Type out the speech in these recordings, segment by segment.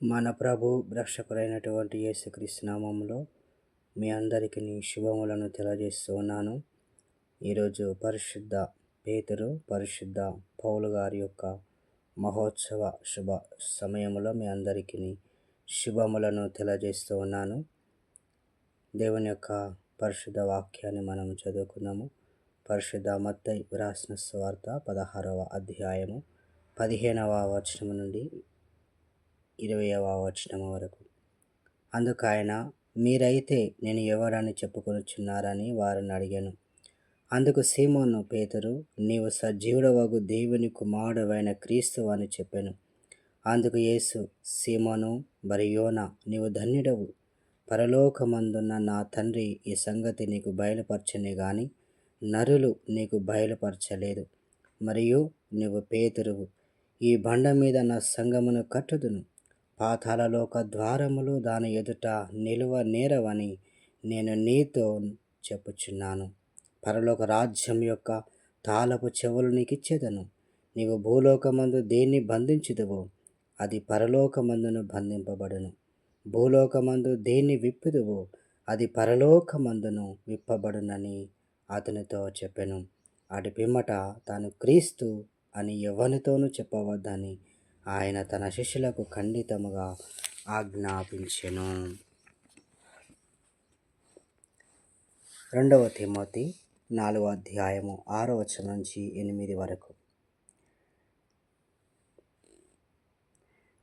మన ప్రభు రక్షకులైనటువంటి యేసుక్రీస్తు నామములో మీ అందరికీ శుభములను తెలియజేస్తూ ఉన్నాను ఈరోజు పరిశుద్ధ పేతురు పరిశుద్ధ పౌలు గారి యొక్క మహోత్సవ శుభ సమయంలో మీ అందరికీ శుభములను తెలియజేస్తూ ఉన్నాను దేవుని యొక్క పరిశుద్ధ వాక్యాన్ని మనం చదువుకున్నాము పరిశుద్ధ మత్తై వ్రాసిన స్వార్థ పదహారవ అధ్యాయము పదిహేనవ వచనం నుండి ఇరవయవ వచనం వరకు. అందుకు ఆయన మీరైతే నేను ఎవరని చెప్పుకొనుచున్నారని వారిని అడిగాను. అందుకు సీమోను పేతురు నీవు సజీవుడవగు దేవుని కుమారుడవైన క్రీస్తు అని చెప్పాను. అందుకు యేసు సీమోను బరియోన నీవు ధన్యుడవు. పరలోకమందున్న నా తండ్రి ఈ సంగతి నీకు బయలుపరచనే గాని నరులు నీకు బయలుపరచలేదు. మరియు నీవు పేతురువు. ఈ బండ మీద నా సంగమును కట్టుదును. పాతాళలోక ద్వారములు దాని ఎదుట నిలువ నేరవని నేను నీతో చెప్పుచున్నాను. పరలోక రాజ్యం యొక్క తాళపు చెవులు నీకు ఇచ్చేదను నీవు భూలోకమందు దేన్ని బంధించుదువో అది పరలోకమందును బంధింపబడును. భూలోకమందు దేన్ని విప్పుదువో అది పరలోకమందును విప్పబడునని అతనితో చెప్పెను. అటు పిమ్మట తాను క్రీస్తు అని ఎవరితోనూ చెప్పవద్దని ఆయన తన శిష్యులకు ఖండితముగా ఆజ్ఞాపించెను. రెండవ తిమోతి నాలుగో అధ్యాయము ఆరో వచనం నుంచి ఎనిమిది వరకు.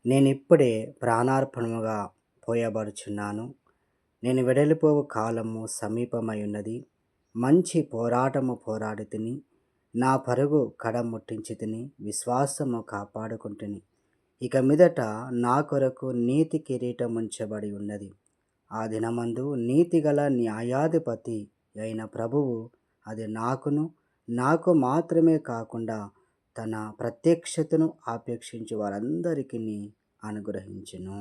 నేను ఇప్పుడే ప్రాణార్పణముగా పోయబడుచున్నాను. నేను వెడలిపోవు కాలము సమీపమై ఉన్నది మంచి పోరాటము పోరాడి తిని నా పరుగు కడముట్టించి తిని విశ్వాసము కాపాడుకుంటుని. ఇక మీదట నా కొరకు నీతి కిరీటం ఉంచబడి ఉన్నది. ఆ దినమందు నీతిగల న్యాయాధిపతి అయిన ప్రభువు అది నాకును నాకు మాత్రమే కాకుండా తన ప్రత్యక్షతను ఆపేక్షించి వారందరికీ అనుగ్రహించును.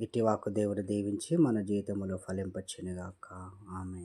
ఇటీవాకు దేవుడు దీవించి మన జీవితంలో ఫలింపచ్చునుగాక ఆమె